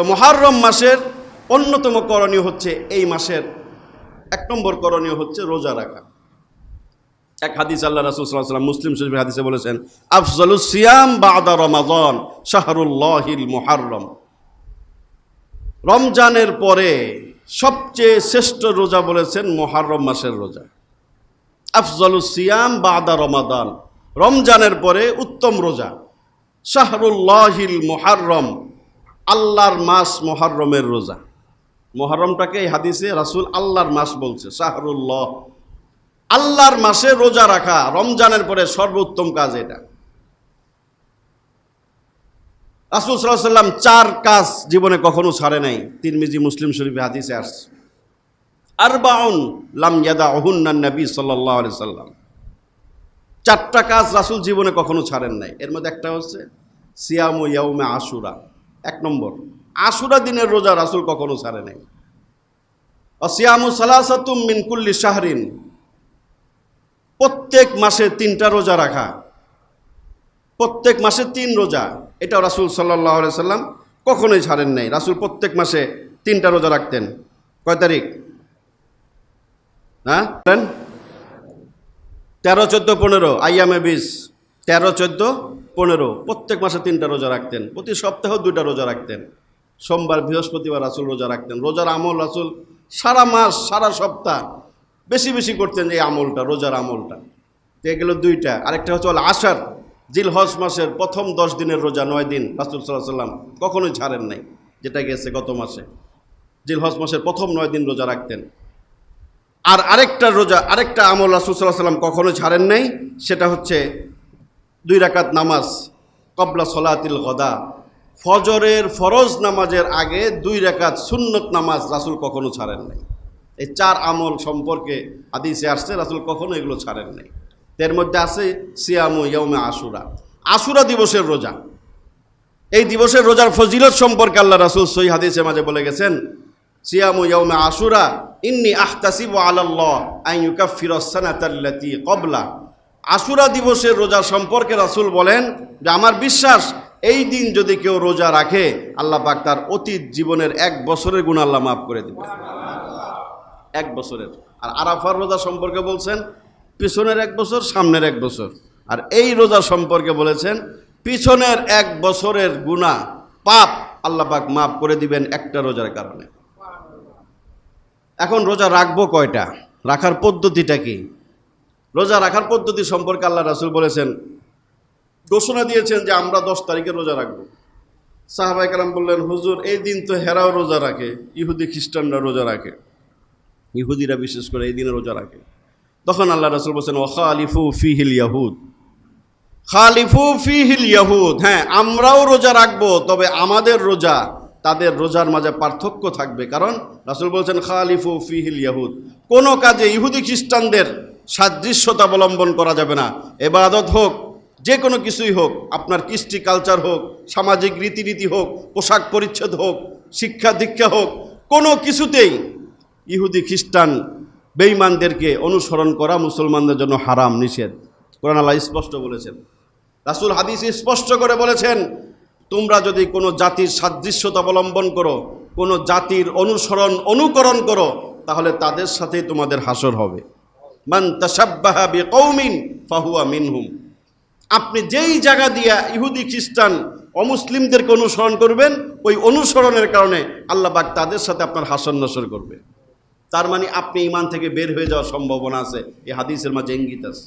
তো মহারম মাসের অন্যতম করণীয় হচ্ছে এই মাসের এক নম্বর করণীয় হচ্ছে রোজা রাখা। এক হাদিস আল্লাহ রাসুলাম মুসলিম শরীফের হাদিসে বলেছেন, আফজলুস সিয়াম বাদা রমাজন শাহরুল্লাহিল মুহাররম। রমজানের পরে সবচেয়ে শ্রেষ্ঠ রোজা বলেছেন মহারম মাসের রোজা। আফজলুস সিয়াম বাদা রমাদান। রমজানের পরে উত্তম রোজা। শাহরুল্লাহিল মুহাররম। আল্লাহর মাস মহারমের রোজা। মহারমটাকে এই হাদিসে রাসুল আল্লাহর মাস বলছে, শাহরুল্লাহ। আল্লাহর মাসে রোজা রাখা রমজানের পরে সর্বোত্তম কাজ এটা। রাসুল সাল্লাম চার কাজ জীবনে কখনো ছাড়ে নাই। তিন তিরমিজি মুসলিম শরীফে হাদিসে আসছে। আরবাউন লাম ইয়াদা অহুন্নান নবী সাল্লাহ আলি সাল্লাম। চারটা কাজ রাসুল জীবনে কখনো ছাড়েন নাই। এর মধ্যে একটা হচ্ছে সিয়াম ইয়াউমে আশুরা। এক নম্বর, আশুরা দিনের রোজা রাসুল কখনো ছাড়ে নাই। অসিয়ামু সালাসাতুম মিন কুল্লি শাহরিন। প্রত্যেক মাসে তিনটা রোজা রাখা। প্রত্যেক মাসে তিন রোজা এটা রাসুল সাল্লাহ সাল্লাম কখনোই ছাড়েন নাই। রাসুল প্রত্যেক মাসে তিনটা রোজা রাখতেন। কয় তারিখ? হ্যাঁ? তেরো, চোদ্দ, পনেরো আইয়ামে বিশ। তেরো, চোদ্দ, পনেরো। প্রত্যেক মাসে তিনটা রোজা রাখতেন। প্রতি সপ্তাহ দুইটা রোজা রাখতেন। সোমবার, বৃহস্পতিবার রাসুল রোজা রাখতেন। রোজার আমল রাসুল সারা মাস, সারা সপ্তাহ বেশি বেশি করতেন এই আমলটা, রোজার আমলটা। তো এগুলো দুইটা। আরেকটা হচ্ছে আষাঢ়। জিল হজ মাসের প্রথম দশ দিনের রোজা, নয় দিন রাসুল সাল্লাহ সাল্লাম কখনোই ছাড়েন নাই, যেটা গেছে গত মাসে। জিল হজ মাসের প্রথম নয় দিন রোজা রাখতেন। আর আরেকটা রোজা, আরেকটা আমল রাসুল সাল্লাহ সাল্লাম কখনো ছাড়েন নাই, সেটা হচ্ছে দুই রাকাত নামাজ কবলা সলাতিল গদা। ফজরের ফরজ নামাজের আগে দুই রাকাত সুন্নত নামাজ রাসুল কখনো ছাড়েন নাই। এই চার আমল সম্পর্কে আদিসে আসছে, রাসুল কখনো এগুলো ছাড়েন নাই। এর মধ্যে আছে সিয়ামু ইয়মে আশুরা। আশুরা দিবসের রোজা। এই দিবসের রোজার ফজিলত সম্পর্কে আল্লাহ রাসুল সই হাদিসে মাঝে বলে গেছেন, সিয়ামু ইয়মে আশুরা, ইন্নি আখতাসিব আলাল্লাহ আই ইউকাফির সানাতাল্লাতি কবলা আশুরা দিবসের রোজা সম্পর্কে রাসুল বলেন যে, আমার বিশ্বাস, এই দিন যদি কেউ রোজা রাখে, আল্লাহ পাক তার অতীত জীবনের এক বছরের গুণ আল্লাহ মাফ করে দেবে এক বছরের। আর আরাফার রোজা সম্পর্কে বলছেন, পিছনের এক বছর, সামনের এক বছর। আর এই রোজা সম্পর্কে বলেছেন, পিছনের এক বছরের গুণা পাপ আল্লাহ পাক মাফ করে দিবেন একটা রোজার কারণে। এখন রোজা রাখব কয়টা? রাখার পদ্ধতিটা কি? রোজা রাখার পদ্ধতি সম্পর্কে আল্লাহ রাসুল বলেছেন, ঘোষণা দিয়েছেন যে আমরা দশ তারিখে রোজা রাখব। সাহাবাই কালাম বললেন, হুজুর, এই দিন তো হেরাও রোজা রাখে, ইহুদি, খ্রিস্টানরা রোজা রাখে। ইহুদিরা বিশেষ করে এই দিনে রোজা রাখে। তখন আল্লাহ রাসুল বলছেন ও খালিফু ফিহিল ইয়াহুদ। খালিফু ফিহিল ইয়াহুদ হ্যাঁ আমরাও রোজা রাখব, তবে আমাদের রোজা, তাদের রোজার মাঝে পার্থক্য থাকবে। কারণ রাসুল বলছেন, খালিফু ফিহিল ইয়াহুদ। কোনো কাজে ইহুদি, খ্রিস্টানদের সাদৃশ্যতা অবলম্বন করা যাবে না। এবাদত হোক যে কোনো কিছুই হোক, আপনার কৃষ্টি কালচার হোক, সামাজিক রীতিনীতি হোক, পোশাক পরিচ্ছদ হোক, শিক্ষা দীক্ষা হোক, কোনো কিছুতেই ইহুদি, খ্রিস্টান বেঈমানদেরকে অনুসরণ করা মুসলমানদের জন্য হারাম, নিষেধ। কোরআন আল্লাহ স্পষ্ট বলেছেন। রাসুল হাদিস স্পষ্ট করে বলেছেন, তোমরা যদি কোনো জাতির সাদৃশ্যতা অবলম্বন করো, কোনো জাতির অনুসরণ, অনুকরণ করো, তাহলে তাদের সাথেই তোমাদের হাসর হবে। মান তাসাব্বাহা বিকৌমিন ফাহুয়া মিনহুম। আপনি যেই জায়গা দিয়া ইহুদি খ্রিস্টান অমুসলিমদেরকে অনুসরণ করবেন, ওই অনুসরণের কারণে আল্লাহ পাক তাদের সাথে আপনার হাসন নসর করবে। তার মানে আপনি ইমান থেকে বের হয়ে যাওয়ার সম্ভাবনা আছে, এই হাদিসের মাঝে ইঙ্গিত আছে।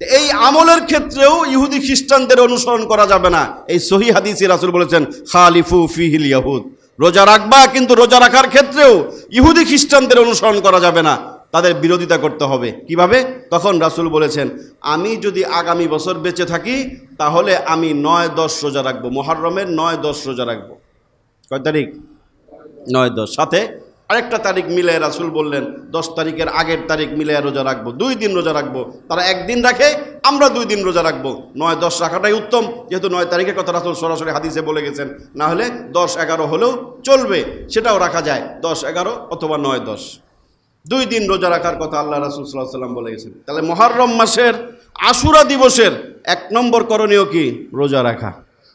এই আমলের ক্ষেত্রেও ইহুদি খ্রিস্টানদের অনুসরণ করা যাবে না। এই সহি হাদিসি রাসুল বলেছেন, খালিফু ফিহিল ইয়াহুদ। রোজা রাখবা, কিন্তু রোজা রাখার ক্ষেত্রেও ইহুদি খ্রিস্টানদের অনুসরণ করা যাবে না। তাদের বিরোধিতা করতে হবে। কীভাবে? তখন রাসুল বলেছেন, আমি যদি আগামী বছর বেঁচে থাকি, তাহলে আমি নয় দশ রোজা রাখব। মহারমের নয় দশ রোজা রাখব। কয় তারিখ? নয় দশ। সাথে আরেকটা তারিখ মিলে রাসুল বললেন, দশ তারিখের আগের তারিখ মিলে রোজা রাখব। দুই দিন রোজা রাখব। তারা একদিন রাখে, আমরা দুই দিন রোজা রাখব। নয় দশ রাখাটাই উত্তম। যেহেতু নয় তারিখের কথা রাসুল সরাসরি হাদিসে বলে গেছেন, না হলে দশ এগারো হলেও চলবে, সেটাও রাখা যায়। দশ এগারো অথবা নয় দশ। দুই দিন রোজা রাখার কথা আল্লাহ রাসুল সাল্লাহ সাল্লাম বলে গেছেন। তাহলে মহরম মাসের আশুরা দিবসের এক নম্বর করণীয় কি? রোজা রাখা।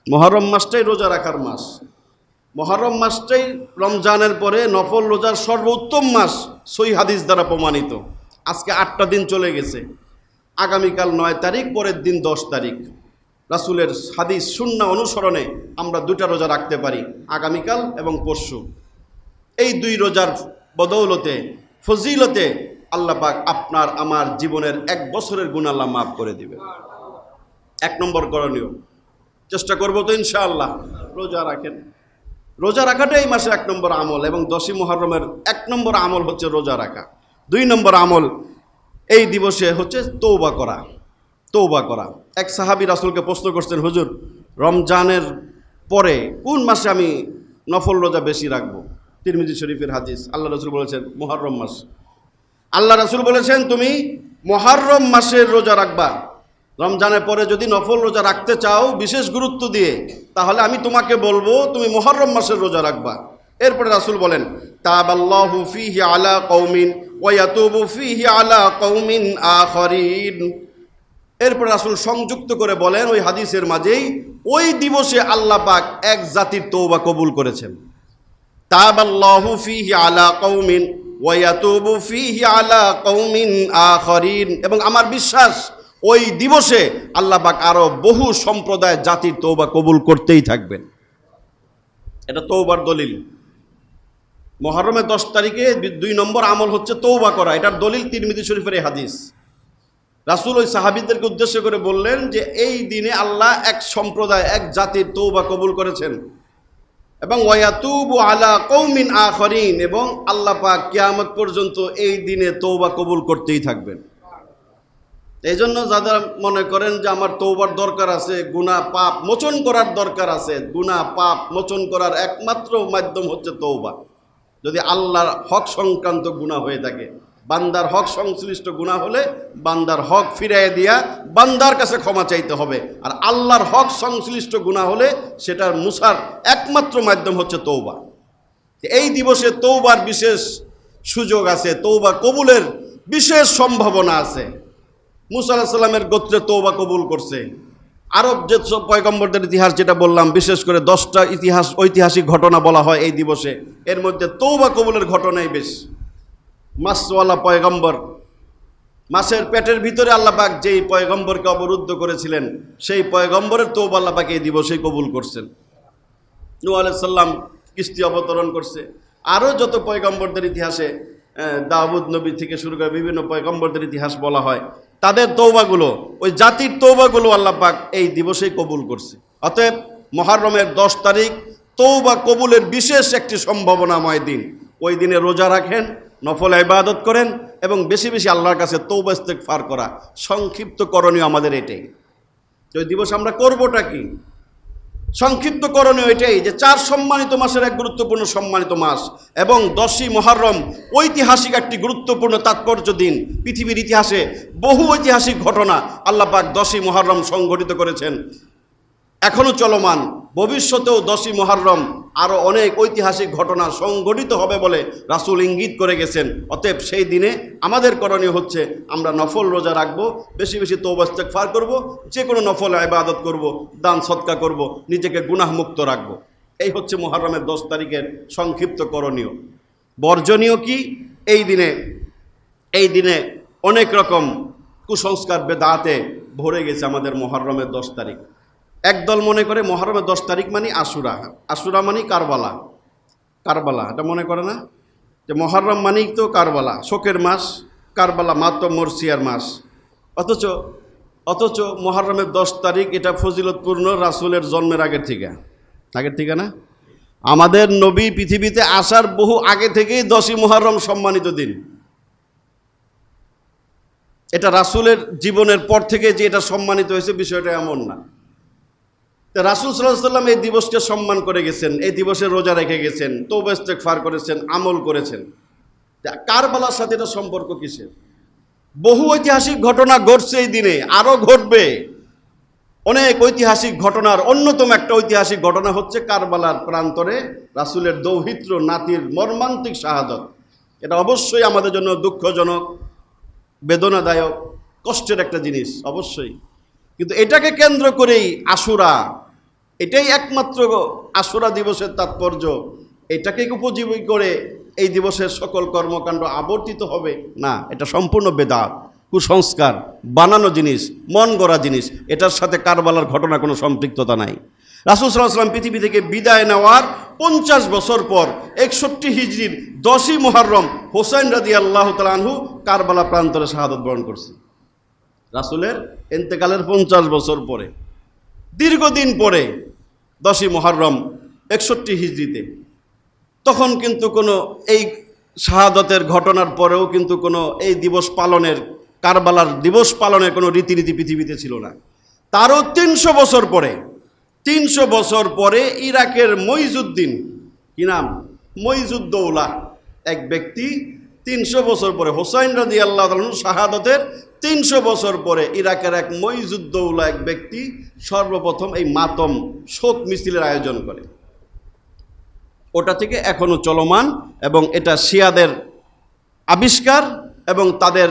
মহরম মাসটাই রোজা রাখার মাস। মহরম মাসটাই রমজানের পরে নফল রোজার সর্বোত্তম মাস সই হাদিস দ্বারা প্রমাণিত। আজকে আটটা দিন চলে গেছে। আগামীকাল নয় তারিখ, পরের দিন দশ তারিখ। রাসুলের হাদিস শূন্য অনুসরণে আমরা দুটা রোজা রাখতে পারি, আগামীকাল এবং পরশু। এই দুই রোজার বদৌলতে ফজিলতে আল্লাহ পাক আপনার, আমার জীবনের এক বছরের গুণ আল্লাহ মাফ করে দিবে। এক নম্বর করণীয়। চেষ্টা করব তো ইনশাআল্লাহ। রোজা রাখেন। রোজা রাখাটাই এই মাসে এক নম্বর আমল এবং দশই মহরমের এক নম্বর আমল হচ্ছে রোজা রাখা। দুই নম্বর আমল এই দিবসে হচ্ছে তৌবা করা। তৌবা করা। এক সাহাবি রাসুলকে প্রশ্ন করছেন, হুজুর, রমজানের পরে কোন মাসে আমি নফল রোজা বেশি রাখব? তিরমিজি শরীফের হাদিস। আল্লাহ রসুল বলেছেন, মুহররম মাস। আল্লাহ রাসুল বলেছেন, তুমি মহারম মাসের রোজা রাখবা। রমজানের পরে যদি নফল রোজা রাখতে চাও বিশেষ গুরুত্ব দিয়ে, তাহলে আমি তোমাকে বলব, তুমি মহরম মাসের রোজা রাখবা। এরপরে রাসুল বলেন ফিহি আলা কৌমিন ফিহি আলা কৌমিন এরপর রাসুল সংযুক্ত করে বলেন, ওই হাদিসের মাঝেই, ওই দিবসে আল্লাহ পাক এক জাতির তৌবা কবুল করেছেন। তাবাল্লাহু ফিহি আলা কৌমিন ওয়াতুবু ফিহি আলা কৌমিন আখরিন। এবং আমার বিশ্বাস, ওই দিবসে আল্লাহ পাক আরও বহু সম্প্রদায় জাতির তৌবা কবুল করতেই থাকবেন। এটা তৌবার দলিল। মহরমের দশ তারিখে দুই নম্বর আমল হচ্ছে তৌবা করা। এটার দলিল তিরমিদি শরীফের হাদিস। রাসুল ওই সাহাবিদদেরকে উদ্দেশ্য করে বললেন যে, এই দিনে আল্লাহ এক সম্প্রদায়, এক জাতির তৌবা কবুল করেছেন। এবং ওয়াতুবু আলা কৌমিন আখরিন, এবং আল্লাহ পাক কিয়ামত পর্যন্ত এই দিনে তৌবা কবুল করতেই থাকবেন। এই জন্য যারা মনে করেন যে আমার তৌবার দরকার আছে গুণা পাপ মোচন করার দরকার আছে গুণা পাপ মোচন করার একমাত্র মাধ্যম হচ্ছে তৌবা যদি আল্লাহর হক সংক্রান্ত গুণা হয়ে থাকে। বান্দার হক সংশ্লিষ্ট গুণা হলে বান্দার হক ফিরাই দিয়া বান্দার কাছে ক্ষমা চাইতে হবে। আর আল্লাহর হক সংশ্লিষ্ট গুণা হলে সেটার মুসার একমাত্র মাধ্যম হচ্ছে তৌবা এই দিবসে তৌবার বিশেষ সুযোগ আছে তৌবা কবুলের বিশেষ সম্ভাবনা আছে। মুসা সাল্লামের গোত্রে তৌবা কবুল করছে। আরব যে পয়গম্বরদের ইতিহাস যেটা বললাম, বিশেষ করে দশটা ইতিহাস ঐতিহাসিক ঘটনা বলা হয় এই দিবসে। এর মধ্যে তৌবা কবুলের ঘটনাই বেশ। মাসওয়ালা পয়গম্বর। মাসের পেটের ভিতরে আল্লাপাক যেই পয়গম্বরকে অবরুদ্ধ করেছিলেন, সেই পয়গম্বরের তৌবা আল্লাপাক এই দিবসেই কবুল করছেন। নু আলাইসাল্লাম কিস্তি অবতরণ করছে। আরও যত পয়গম্বরদের ইতিহাসে দাউদ নবী থেকে শুরু করে বিভিন্ন পয়গম্বরদের ইতিহাস বলা হয়, তাদের তৌবাগুলো ওই জাতির তৌবাগুলো আল্লাহ পাক এই দিবসেই কবুল করছে। অতএব মহারমের দশ তারিখ তৌবা কবুলের বিশেষ একটি সম্ভাবনাময় দিন। ওই দিনে রোজা রাখেন নফল ইবাদত করেন এবং বেশি বেশি আল্লাহর কাছে তৌবা ফার করা। সংক্ষিপ্ত করণীয় আমাদের এটাই। তো দিবস আমরা করবোটা কি? সংক্ষিপ্ত করণীয় এটাই যে চার সম্মানিত মাসের এক গুরুত্বপূর্ণ সম্মানিত মাস এবং দশই মহরম ঐতিহাসিক একটি গুরুত্বপূর্ণ তাৎপর্য দিন। পৃথিবীর ইতিহাসে বহু ঐতিহাসিক ঘটনা আল্লাহ পাক দশই মহরম সংঘটিত করেছেন। এখনও চলমান। ভবিষ্যতেও দশই মহরম আরও অনেক ঐতিহাসিক ঘটনা সংঘটিত হবে বলে রাসুল ইঙ্গিত করে গেছেন। অতএব সেই দিনে আমাদের করণীয় হচ্ছে আমরা নফল রোজা রাখব, বেশি বেশি তৌবাস্তেক ফার করব যে কোনো নফল ইবাদত করব, দান সৎকা করব, নিজেকে গুনাহমুক্ত রাখব। এই হচ্ছে মহরমের দশ তারিখের সংক্ষিপ্ত করণীয়। বর্জনীয় কি? এই দিনে এই দিনে অনেক রকম কুসংস্কার বেদাতে ভরে গেছে আমাদের মহরমের দশ তারিখ। একদল মনে করে মহরমের দশ তারিখ মানে আশুরা আশুরা মানে কারবালা কারবালা, এটা মনে করে না? যে মহরম মানেই তো কারবালা, শোকের মাস, কারবালা মাত্র মরসিয়ার মাস। অথচ অথচ মহরমের দশ তারিখ এটা ফজিলতপূর্ণ রাসুলের জন্মের আগের থেকে। আগের থেকে না? আমাদের নবী পৃথিবীতে আসার বহু আগে থেকেই দশই মহরম সম্মানিত দিন। এটা রাসুলের জীবনের পর থেকে যে এটা সম্মানিত হয়েছে, বিষয়টা এমন না। রাসুল সাল্লাহ সাল্লাম এই দিবসকে সম্মান করে গেছেন, এই দিবসে রোজা রেখে গেছেন তৌবেস্তেক ফার করেছেন, আমল করেছেন। কারবালার সাথে এটা সম্পর্ক কিসের? বহু ঐতিহাসিক ঘটনা ঘটছে এই দিনে আরও ঘটবে। অনেক ঐতিহাসিক ঘটনার অন্যতম একটা ঐতিহাসিক ঘটনা হচ্ছে কারবালার প্রান্তরে রাসুলের দৌহিত্র নাতির মর্মান্তিক শাহাদত। এটা অবশ্যই আমাদের জন্য দুঃখজনক, বেদনাদায়ক, কষ্টের একটা জিনিস, অবশ্যই। কিন্তু এটাকে কেন্দ্র করেই আশুরা, এটাই একমাত্র আশুরা দিবসের তাৎপর্য। এটাকে উপজীবী করে এই দিবসের সকল কর্মকাণ্ড আবর্তিত হবে? না, এটা সম্পূর্ণ বেদাত, কুসংস্কার, বানানো জিনিস, মন গড়া জিনিস, এটার সাথে কারবালার ঘটনা কোনো সম্পৃক্ততা নাই। রাসুল সাল্লাম পৃথিবী থেকে বিদায় নেওয়ার পঞ্চাশ বছর পর একষট্টি হিজড়ির দশই মোহাররম হোসেন রাজি আল্লাহ তালাহু কারবালা প্রান্তরে শাহাদত বরণ করছে। রাসুলের এন্তেকালের পঞ্চাশ বছর পরে, দীর্ঘদিন পরে, দশই মহরম একষট্টি হিজড়িতে। তখন কিন্তু কোনো এই শাহাদতের ঘটনার পরেও কিন্তু কোনো এই দিবস পালনের, কারবালার দিবস পালনের কোনো রীতিনীতি পৃথিবীতে ছিল না। তারও তিনশো বছর পরে, তিনশো বছর পরে ইরাকের মইজুদ্দিন কি নাম? মইজুদ্দৌলা এক ব্যক্তি তিনশো বছর পরে, হোসাইন রাজি আল্লাহ শাহাদতের তিনশো বছর পরে ইরাকের এক মইজুদ্দৌলা এক ব্যক্তি সর্বপ্রথম এই মাতম শোক মিছিলের আয়োজন করে। ওটা থেকে এখনও চলমান এবং এটা শিয়াদের আবিষ্কার এবং তাদের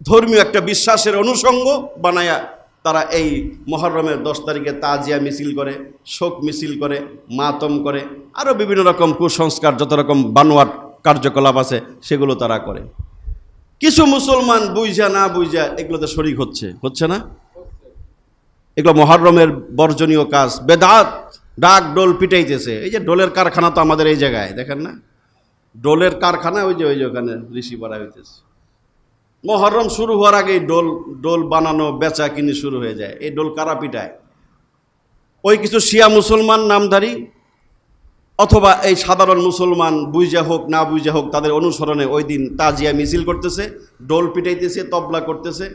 ধর্মীয় একটা বিশ্বাসের অনুষঙ্গ বানায়া তারা এই মহরমের দশ তারিখে তাজিয়া মিছিল করে, শোক মিছিল করে, মাতম করে, আরও বিভিন্ন রকম কুসংস্কার, যত রকম বানোয়ার কার্যকলাপ আছে সেগুলো তারা করে। কিছু মুসলমান বুঝা না বুঝা এগুলোতে শরিক হচ্ছে হচ্ছে না? এগুলো মহরমের বর্জনীয় কাজ। বেদাত, ডাক ডোল পিটাইতেছে। এই যে ডোলের কারখানা তো আমাদের এই জায়গায়, দেখেন না? ডোলের কারখানা ওই যে ওই যে ওখানে ঋষি পাড়া হইতেছে। মহরম শুরু হওয়ার আগেই ডোল ডোল বানানো, বেচা কিনি শুরু হয়ে যায়। এই ডোল কারা পিটায়? ওই কিছু শিয়া মুসলমান নামধারী অথবা এই সাধারণ মুসলমান বুঝা হোক, না বুঝা হোক, তাদের অনুসরণে ওই দিন তাজিয়া মিছিল করতেছে ডোল পিটাইতেছে, তবলা করতেছে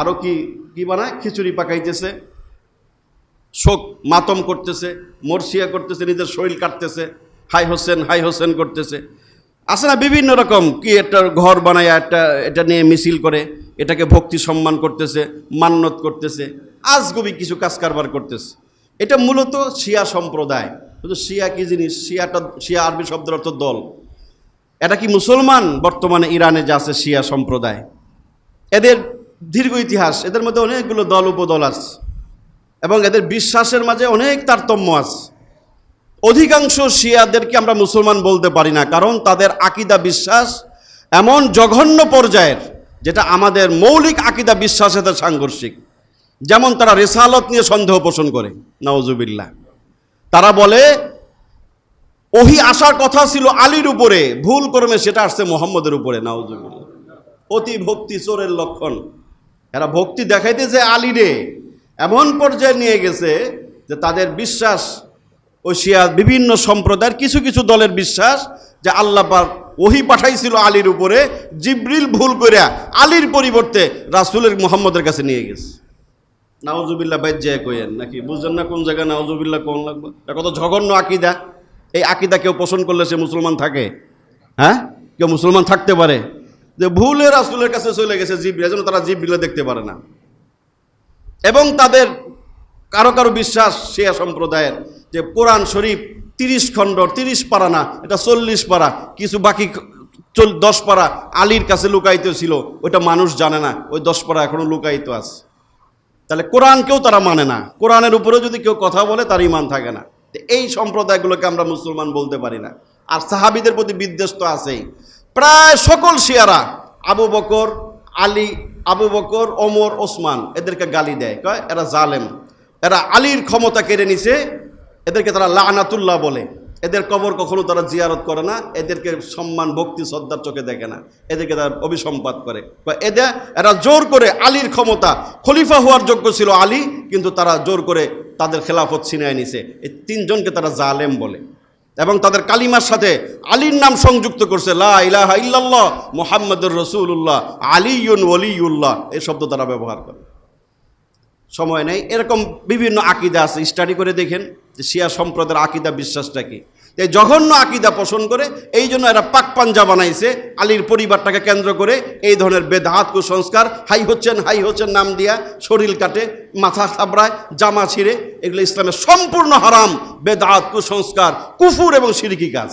আরও কি কি বানায়? খিচুড়ি পাকাইতেছে, শোক মাতম করতেছে, মরসিয়া করতেছে, নিজের শরীর কাটতেছে, হাই হোসেন হাই হোসেন করতেছে। আসে না বিভিন্ন রকম, কি একটা ঘর বানায়, একটা, এটা নিয়ে মিছিল করে, এটাকে ভক্তি সম্মান করতেছে মান্যত করতেছে, আজগবি কিছু কাজ কারবার করতেছে। এটা মূলত শিয়া সম্প্রদায়। শুধু শিয়া কি জিনিস? শিয়াটা, শিয়া আরবি শব্দের অর্থ দল। এটা কি মুসলমান? বর্তমানে ইরানে যা আছে শিয়া সম্প্রদায়। এদের দীর্ঘ ইতিহাস, এদের মধ্যে অনেকগুলো দল, উপদল আছে। এবং এদের বিশ্বাসের মাঝে অনেক তারতম্য আছে। অধিকাংশ শিয়াদেরকে আমরা মুসলমান বলতে পারি না, কারণ তাদের আকিদা বিশ্বাস এমন জঘন্য পর্যায়ের, যেটা আমাদের মৌলিক আকিদা বিশ্বাসের সাংঘর্ষিক। যেমন তারা রেসালত নিয়ে সন্দেহ পোষণ করে নওজুবিল্লাহ তারা বলে, ওহি আসার কথা ছিল আলীর উপরে, ভুল কর্মে সেটা আসছে মোহাম্মদের উপরে, নাউজুবিল্লাহ। অতি ভক্তি, চোরের লক্ষণ। এরা ভক্তি দেখাইতে যে আলী রে, এমন পর্যায়ে নিয়ে গেছে যে তাদের বিশ্বাস ও শিয়া বিভিন্ন সম্প্রদায়ের কিছু কিছু দলের বিশ্বাস, যে আল্লাহ ওহি পাঠাইছিল আলীর উপরে, জিব্রিল ভুল করে আলীর পরিবর্তে রাসুলের মোহাম্মদের কাছে নিয়ে গেছে। নাওজুবিল্লাহ বাইর যায় কইয়েন নাকি? বুঝছেন না কোন জায়গায় নাওজুবিল্লাহ কোন লাগবে? এটা কত জঘন্য আকিদা। এই আকিদা কেউ পোষণ করলে সে মুসলমান থাকে। হ্যাঁ? কেউ মুসলমান থাকতে পারে। যে ভুলে রাসুলের কাছে চলে গেছে জিব্রিল, এজন্য তারা জিব্রিলে দেখতে পারে না। এবং তাদের কারও কারও বিশ্বাস শিয়া সম্প্রদায়ের যে কোরআন শরীফ তিরিশ খণ্ড, তিরিশ পারা না, এটা চল্লিশ পারা, কিছু বাকি চল দশ পারা আলীর কাছে লুকায়িত ছিল, ওইটা মানুষ জানে না, ওই দশ পারা এখনও লুকায়িত আছে। তাহলে কোরআনকেও তারা মানে না। কোরআনের উপরেও যদি কেউ কথা বলে, তার ইমান থাকে না। এই সম্প্রদায়গুলোকে আমরা মুসলমান বলতে পারি না। আর সাহাবিদের প্রতি বিদ্বেষ তো আছেই। প্রায় সকল শিয়ারা, আবু বকর, আলী, আবু বকর, ওমর, ওসমান, এদেরকে গালি দেয়। কয়? এরা জালেম। এরা আলীর ক্ষমতা কেড়ে নিছে। এদেরকে তারা লানাতুল্লাহ বলে। এদের কবর কখনো তারা জিয়ারত করে না, এদেরকে সম্মান, ভক্তি, শ্রদ্ধার চোখে দেখে না। এদেরকে তারা অভিসম্পাত করে। কয় এদের, এরা জোর করে আলীর ক্ষমতা, খলিফা হওয়ার যোগ্য ছিল আলী, কিন্তু তারা জোর করে তাদের খেলাফত ছিনায় নিছে। এই তিনজনকে তারা জালেম বলে। এবং তাদের কালিমার সাথে আলীর নাম সংযুক্ত করছে, লা ইলাহা ইল্লাল্লাহ মোহাম্মদুর রসুল্লাহ আলিউন ওলিউল্লাহ এই শব্দ তারা ব্যবহার করে। সময় নেই। এরকম বিভিন্ন আকিদা আছে। স্টাডি করে দেখেন যে শিয়া সম্প্রদায়ের আকিদা বিশ্বাসটা কি। এই জঘন্য আকিদা পোষণ করে, এই জন্য এরা পাক পাঞ্জা বানাইছে। আলীর পরিবারটাকে কেন্দ্র করে এই ধরনের বেদাহাত কুসংস্কার, হাই হচ্ছেন হাই হচ্ছেন নাম দিয়া শরীর কাটে, মাথা থাবড়ায় জামা ছিঁড়ে, এগুলো ইসলামের সম্পূর্ণ হারাম বেদাহাত কুসংস্কার, কুফুর এবং সিরিকি কাজ।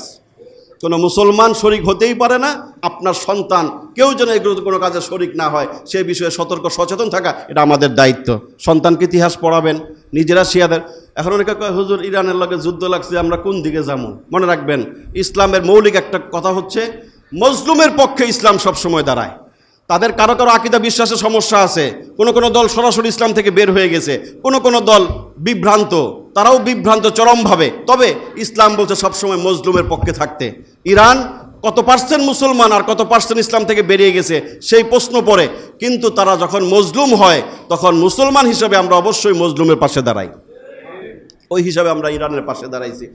কোনো মুসলমান শরিক হতেই পারে না, আপনার সন্তান কেউ যেন এগুলো কোনো কাজে শরিক না হয়, সে বিষয়ে সতর্ক, সচেতন থাকা, এটা আমাদের দায়িত্ব। সন্তানকে ইতিহাস পড়াবেন, নিজেরা শিয়াদের, এখন অনেকে হুজুর, ইরানের লগে যুদ্ধ লাগছে, আমরা কোন দিকে যাব? মনে রাখবেন, ইসলামের মৌলিক একটা কথা হচ্ছে মজলুমের পক্ষে ইসলাম সবসময় দাঁড়ায়। তাদের কারও কারও আকিদা বিশ্বাসের সমস্যা আছে, কোনো কোনো দল সরাসরি ইসলাম থেকে বের হয়ে গেছে, কোনো কোনো দল বিভ্রান্ত তারাও বিভ্রান্ত চরমভাবে। তবে ইসলাম বলছে সবসময় মজলুমের পক্ষে থাকতে। ইরান কত পার্সেন্ট মুসলমান আর কত পার্সেন্ট ইসলাম থেকে বেরিয়ে গেছে সেই প্রশ্ন পরে কিন্তু তারা যখন মজলুম হয়, তখন মুসলমান হিসেবে আমরা অবশ্যই মজলুমের পাশে দাঁড়াই। ওই হিসাবে আমরা ইরানের পাশে দাঁড়াইছি।